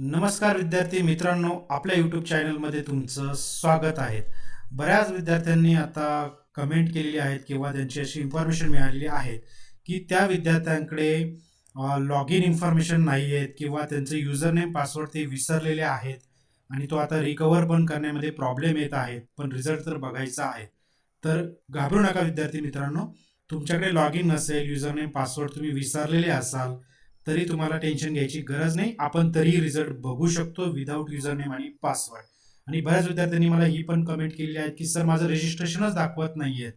नमस्कार विद्यार्थी मित्रांनो आपल्या यूट्यूब चॅनलमध्ये तुमचं स्वागत आहे. बऱ्याच विद्यार्थ्यांनी आता कमेंट केलेली आहेत किंवा त्यांची अशी इन्फॉर्मेशन मिळालेली आहे की त्या विद्यार्थ्यांकडे लॉग इन इन्फॉर्मेशन नाही आहेत किंवा त्यांचे युजर नेम पासवर्ड ते विसरलेले आहेत आणि तो आता रिकवर पण करण्यामध्ये प्रॉब्लेम येत आहेत पण रिझल्ट तर बघायचा आहे. तर घाबरू नका विद्यार्थी मित्रांनो तुमच्याकडे लॉग इन नसेल युजर नेम पासवर्ड तुम्ही विसरलेले असाल तरी तुम्हाला टेन्शन घ्यायची गरज नाही. आपण तरी रिझल्ट बघू शकतो विदाऊट युजर नेम आणि पासवर्ड आणि बऱ्याच विद्यार्थ्यांनी मला ही पण कमेंट केलेली आहे की सर माझं रजिस्ट्रेशनच दाखवत नाहीये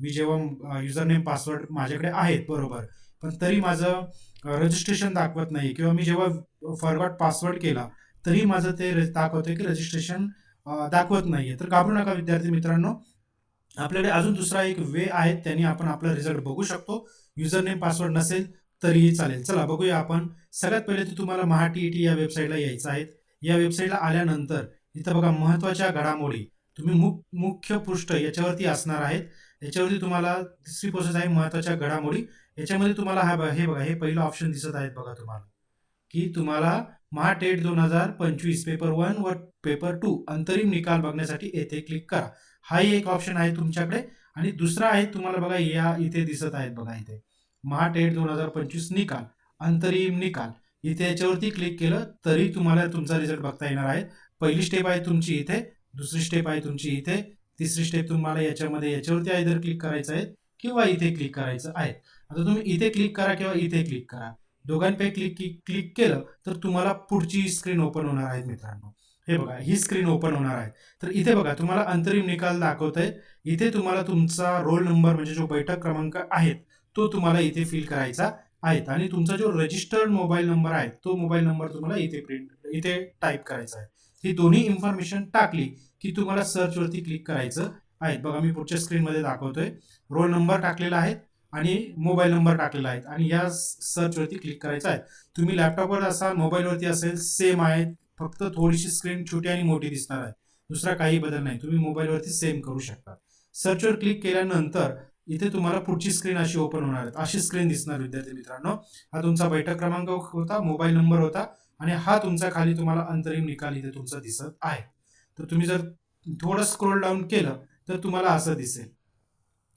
मी जेव्हा युजर नेम पासवर्ड माझ्याकडे आहेत बरोबर. पण तरी माझं रजिस्ट्रेशन दाखवत नाही किंवा मी जेव्हा फॉरगॉट पासवर्ड केला तरी माझं ते रे- दाखवतंय की रजिस्ट्रेशन दाखवत नाहीये. तर घाबरू नका विद्यार्थी मित्रांनो. आपल्याकडे अजून दुसरा एक वे आहे त्यांनी आपण आपला रिझल्ट बघू शकतो. युजर नेम पासवर्ड नसेल तरीही चालेल. चला बघूया आपण. सगळ्यात पहिले तर तुम्हाला महा टी या वेबसाईटला यायचं आहे. या वेबसाईटला आल्यानंतर इथं बघा महत्त्वाच्या घडामोडी. तुम्ही मुख मुख्य पृष्ठ याच्यावरती असणार आहेत. याच्यावरती तुम्हाला तिसरी प्रोसेस आहे महत्त्वाच्या घडामोडी. याच्यामध्ये तुम्हाला हा बघा हे बघा हे पहिलं ऑप्शन दिसत आहेत बघा तुम्हाला. की तुम्हाला महा टेट दोन हजार पंचवीस पेपर वन व पेपर टू अंतरिम निकाल बघण्यासाठी येथे क्लिक करा. हाही एक ऑप्शन आहे तुमच्याकडे. आणि दुसरा आहे तुम्हाला बघा या इथे दिसत आहेत बघा इथे. महा एट दोन हजार पंचवीस निकाल अंतरिम निकाल. इथे याच्यावरती क्लिक केलं तरी तुम्हाला तुमचा रिझल्ट बघता येणार आहे. पहिली स्टेप आहे तुमची इथे दुसरी स्टेप आहे तुमची इथे तिसरी स्टेप तुम्हाला याच्यामध्ये याच्यावरती आयदर क्लिक करायचं आहे किंवा इथे क्लिक करायचं आहे. आता तुम्ही इथे क्लिक करा किंवा इथे क्लिक करा. दोघांपैकी क्लिक क्लिक केलं तर तुम्हाला पुढची स्क्रीन ओपन होणार आहे मित्रांनो. हे बघा ही स्क्रीन ओपन होणार आहे. तर इथे बघा तुम्हाला अंतरिम निकाल दाखवत आहे इथे तुम्हाला तुमचा रोल नंबर म्हणजे जो बैठक क्रमांक आहेत तो तुम्हाला इथे फिल करायचा आहेत आणि तुमचा जो रजिस्टर्ड मोबाईल नंबर आहे तो मोबाईल नंबर तुम्हाला इथे प्रिंट इथे टाईप करायचा आहे. ही दोन्ही इन्फॉर्मेशन टाकली की तुम्हाला सर्चवरती क्लिक करायचं आहे. बघा मी पुढच्या स्क्रीनमध्ये दाखवतोय. रोल नंबर टाकलेला आहे आणि मोबाईल नंबर टाकलेला आहे. आणि या सर्चवरती क्लिक करायचं आहे. तुम्ही लॅपटॉपवर असाल मोबाईलवरती असेल सेम आहे. फक्त थोडीशी स्क्रीन छोटी आणि मोठी दिसणार आहे. दुसरा काही बदल नाही. तुम्ही मोबाईलवरती सेम करू शकता. सर्चवर क्लिक केल्यानंतर इथे तुम्हाला पुढची स्क्रीन अशी ओपन होणार आहे अशी स्क्रीन दिसणार विद्यार्थी मित्रांनो. हा तुमचा बैठक क्रमांक होता मोबाईल नंबर होता आणि हा तुमचा खाली तुम्हाला अंतरिम निकाल इथे तुमचा दिसत आहे. तर तुम्ही जर थोडं स्क्रोल डाऊन केलं तर तुम्हाला असं दिसेल.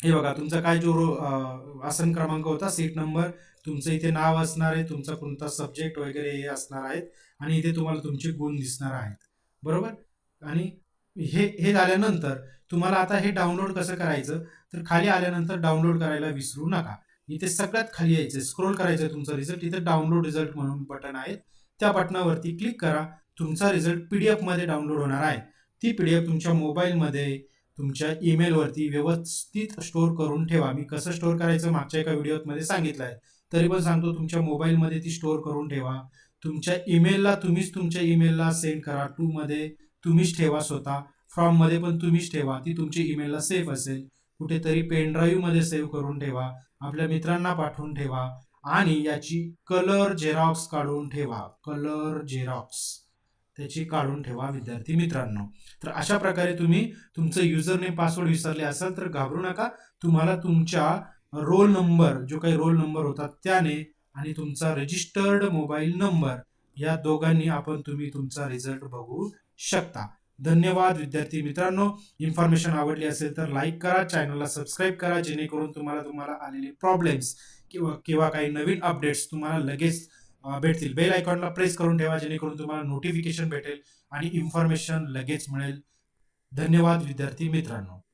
हे बघा तुमचा काय जो रो- आसन क्रमांक होता सीट नंबर तुमचं इथे नाव असणार आहे तुमचा कोणता सब्जेक्ट वगैरे हे असणार आहेत आणि इथे तुम्हाला तुमचे गुण दिसणार आहेत. बरोबर? आणि हे हे झाल्यानंतर तुम्हाला आता हे डाउनलोड कसं करायचं? तर खाली आल्यानंतर डाउनलोड करायला विसरू नका. इथे सगळ्यात खाली यायचं स्क्रोल करायचं तुमचा रिझल्ट इथे डाउनलोड रिझल्ट म्हणून बटन आहे. त्या बटनावरती क्लिक करा. तुमचा रिझल्ट पी डी एफमध्ये डाउनलोड होणार आहे. ती पी डी एफ तुमच्या मोबाईलमध्ये तुमच्या ईमेलवरती व्यवस्थित स्टोअर करून ठेवा. मी कसं स्टोअर करायचं मागच्या एका व्हिडिओमध्ये सांगितलं आहे. तरी पण सांगतो तुमच्या मोबाईलमध्ये ती स्टोअर करून ठेवा. तुमच्या ईमेलला तुम्हीच तुमच्या ईमेलला सेंड करा. टू मध्ये तुम्हीच ठेवा स्वतः. फॉर्ममध्ये पण तुम्हीच ठेवा. ती तुमची ईमेलला सेफ असेल. कुठेतरी पेन ड्राईव्हमध्ये सेव्ह करून ठेवा. आपल्या मित्रांना पाठवून ठेवा. आणि याची कलर झेरॉक्स काढून ठेवा. कलर झेरॉक्स त्याची काढून ठेवा विद्यार्थी मित्रांनो. तर अशा प्रकारे तुम्ही तुमचं युजर नेम पासवर्ड विसरले असाल तर घाबरू नका. तुम्हाला तुमच्या रोल नंबर जो काही रोल नंबर होता त्याने आणि तुमचा रजिस्टर्ड मोबाईल नंबर या दोघांनी आपण तुम्ही तुमचा रिझल्ट बघू शकता. धन्यवाद विद्यार्थी मित्रांनो. इन्फॉर्मेशन आवडली असेल तर लाईक करा चॅनलला सबस्क्राईब करा जेणेकरून तुम्हाला तुम्हाला आलेले प्रॉब्लेम्स किंवा किंवा काही नवीन अपडेट्स तुम्हाला लगेच भेटतील. बेल आयकॉनला प्रेस करून ठेवा जेणेकरून तुम्हाला नोटिफिकेशन भेटेल आणि इन्फॉर्मेशन लगेच मिळेल. धन्यवाद विद्यार्थी मित्रांनो.